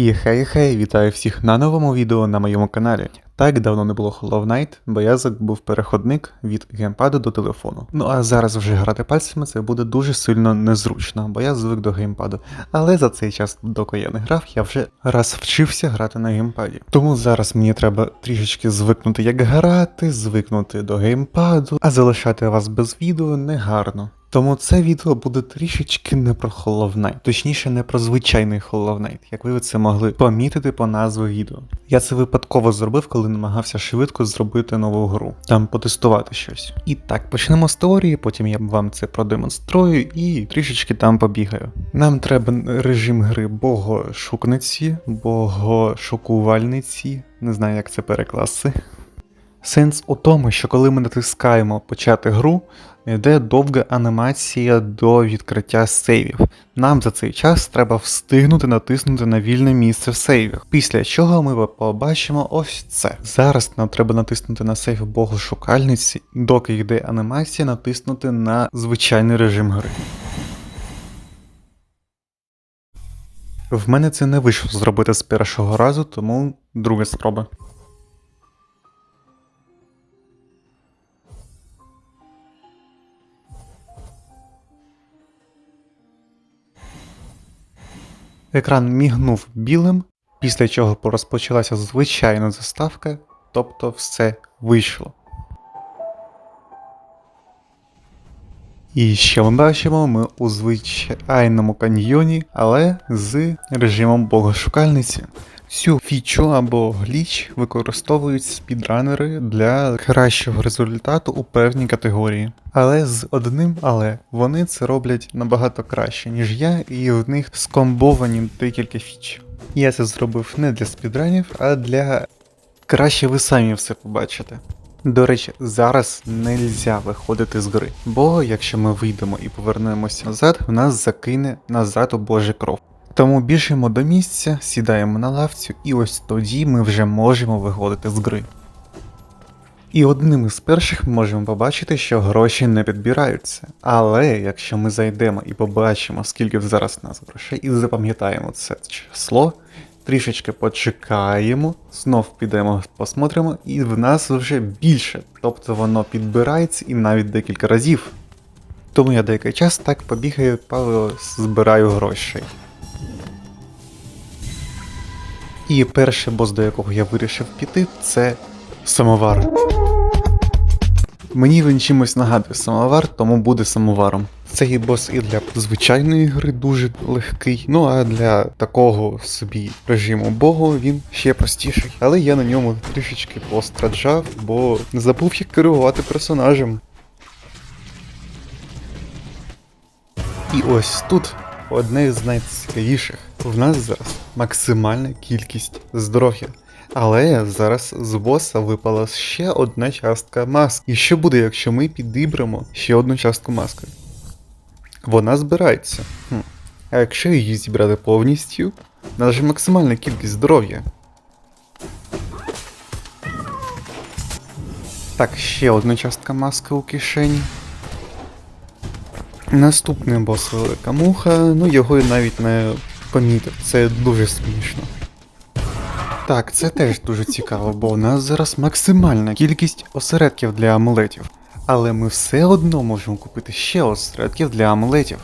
І хей-хей, вітаю всіх на новому відео на моєму каналі. Так давно не було Hollow Knight, бо я забув переходник від геймпаду до телефону. Ну а зараз вже грати пальцями це буде дуже сильно незручно, бо я звик до геймпаду. Але за цей час, доки я не грав, я вже раз вчився грати на геймпаді. Тому зараз мені треба трішечки звикнути, як грати, звикнути до геймпаду, а залишати вас без відео негарно. Тому це відео буде трішечки не про Hollow точніше не про звичайний Hollow як ви це могли помітити по назві відео. Я це випадково зробив, коли намагався швидко зробити нову гру, там потестувати щось. І так, почнемо з теорії, потім я вам це продемонструю і трішечки там побігаю. Нам треба режим гри богошукниці, богошокувальниці, не знаю, як це перекласти. Сенс у тому, що коли ми натискаємо почати гру, йде довга анімація до відкриття сейвів. Нам за цей час треба встигнути натиснути на вільне місце в сейвах. Після чого ми побачимо ось це. Зараз нам треба натиснути на сейв богошукальниці, доки йде анімація, натиснути на звичайний режим гри. В мене це не вийшло зробити з першого разу, тому друга спроба. Екран мігнув білим, після чого розпочалася звичайна заставка, тобто все вийшло. І що ми бачимо, ми у звичайному каньйоні, але з режимом богошукальниці. Цю фічу або гліч використовують спідранери для кращого результату у певній категорії. Але з одним але вони це роблять набагато краще, ніж я, і в них скомбовані декілька фіч. Я це зробив не для спідранів, а для краще ви самі все побачите. До речі, зараз нельзя виходити з гри, бо якщо ми вийдемо і повернемося назад, в нас закине назад у Божий кров. Тому біжимо до місця, сідаємо на лавцю, і ось тоді ми вже можемо виходити з гри. І одним із перших ми можемо побачити, що гроші не підбираються. Але якщо ми зайдемо і побачимо, скільки зараз у нас грошей, і запам'ятаємо це число, трішечки почекаємо, знов підемо, посмотримо, і в нас вже більше. Тобто воно підбирається і навіть декілька разів. Тому я деякий час так побігаю, збираю грошей. І перший бос, до якого я вирішив піти, це самовар. Мені він чимось нагадує самовар, тому буде самоваром. Цей бос і для звичайної гри дуже легкий, ну а для такого собі режиму богу він ще простіший. Але я на ньому трішечки постраджав, бо не забув як керувати персонажем. І ось тут одне з найцікавіших. В нас зараз максимальна кількість здоров'я. Але зараз з боса випала ще одна частка маски. І що буде, якщо ми підібремо ще одну частку маски? Вона збирається. Хм. А якщо її зібрати повністю, нас максимальна кількість здоров'я. Так, ще одна частка маски у кишені. Наступний бос велика муха, ну його навіть не помітив, це дуже смішно. Так, це теж дуже цікаво, бо у нас зараз максимальна кількість осередків для амулетів. Але ми все одно можемо купити ще осередків для амулетів.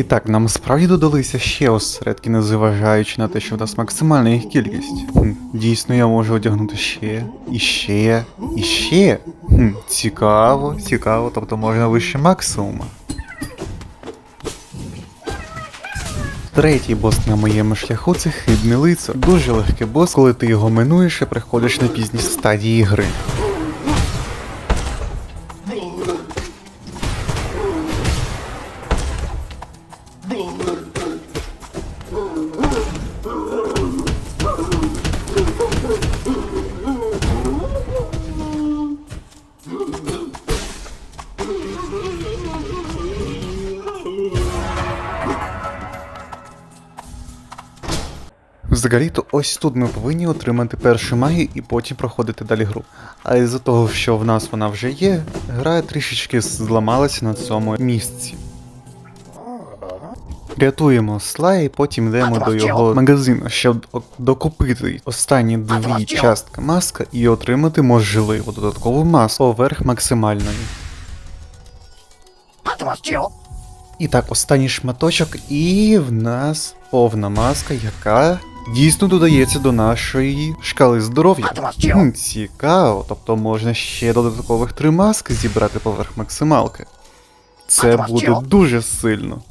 І так, нам справді додалися ще осередки, незважаючи на те, що в нас максимальна їх кількість. Хм, Дійсно, я можу одягнути ще, і ще, і ще. Хм, Цікаво, цікаво, тобто можна вище максимума. Третій бос на моєму шляху це хибне лицо. Дуже легкий бос, коли ти його минуєш і приходиш на пізні стадії гри. Взагалі, то ось тут ми повинні отримати першу магію і потім проходити далі гру. А із-за того, що в нас вона вже є, гра трішечки зламалася на цьому місці. Рятуємо Слая і потім йдемо до його магазину, щоб докупити останні дві частки маска і отримати можливо додаткову маску поверх максимальної. І так, останній шматочок, і в нас повна маска, яка дійсно додається до нашої шкали здоров'я. Хм, цікаво, тобто можна ще додаткових три маски зібрати поверх максималки. Це буде дуже сильно.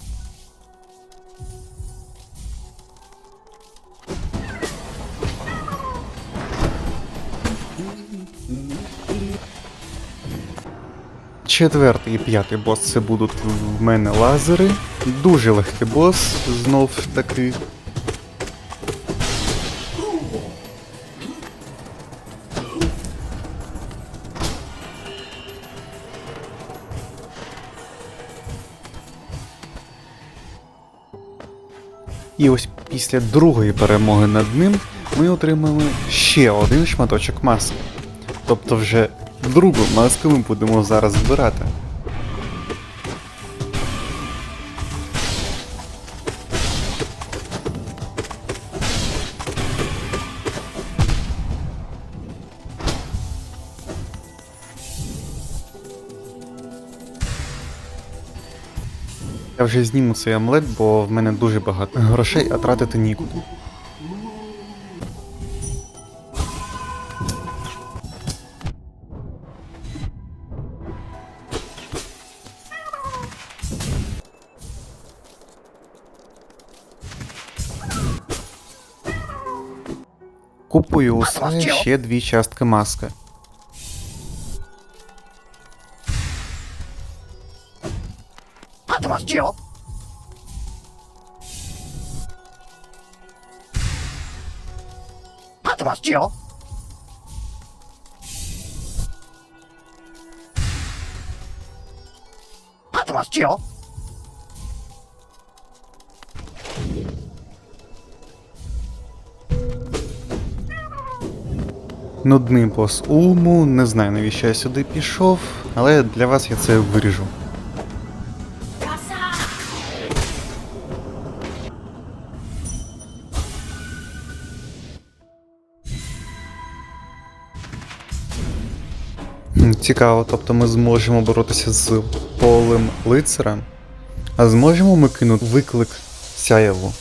Четвертий і п'ятий бос це будуть в мене лазери. Дуже легкий бос, знов таки. І ось після другої перемоги над ним ми отримали ще один шматочок маски. Тобто вже маску ми будемо зараз збирати. Я вже зніму цей омлет, бо в мене дуже багато грошей, а тратити нікуди. Купую у Слая ще дві частки маски. Нудний бос Улму, не знаю навіщо я сюди пішов, але для вас я це виріжу. Цікаво, тобто ми зможемо боротися з полем лицаря, а зможемо ми кинути виклик сяєву.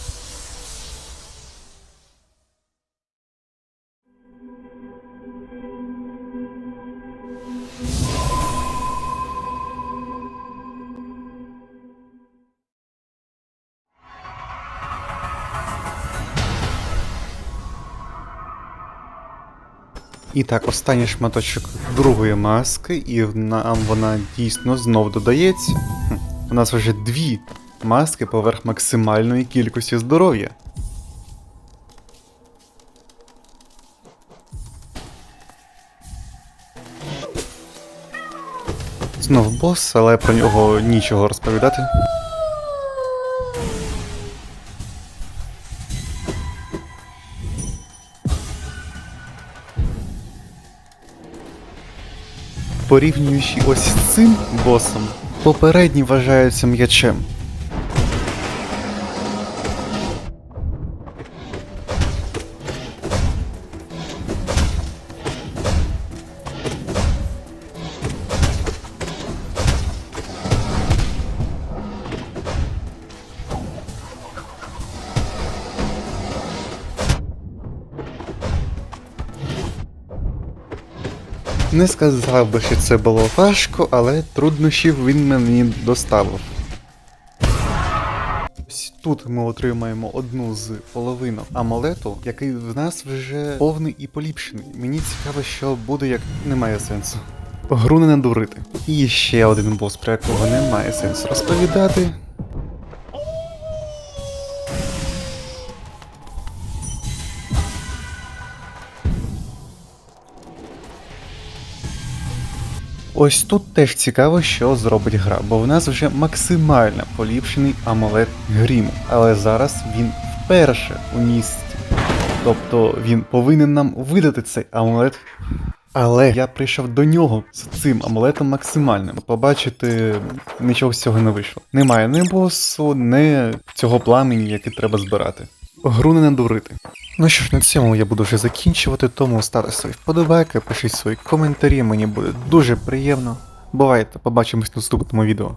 І так, останній шматочок другої маски, і нам вона дійсно знов додається. У нас вже дві маски поверх максимальної кількості здоров'я. Знов бос, але про нього нічого розповідати. Порівнюючи ось з цим босом, попередні вважаються м'ячем. Не сказав би, що це було важко, але труднощів він мені доставив. Тут ми отримаємо одну з половинок амулету, який в нас вже повний і поліпшений. Мені цікаво, що буде, як немає сенсу. Гру не надурити. І ще один бос, про якого немає сенсу розповідати. Ось тут теж цікаво, що зробить гра, бо в нас вже максимально поліпшений амулет гріму, але зараз він вперше у місті. Тобто він повинен нам видати цей амулет. Але я прийшов до нього з цим амулетом максимальним. Побачити нічого з цього не вийшло. Немає ні босу, ні цього пламені, який треба збирати. Гру не надурити. Ну що ж, на цьому я буду вже закінчувати, тому ставте свої вподобайки, пишіть свої коментарі, мені буде дуже приємно. Бувайте, побачимось в наступному відео.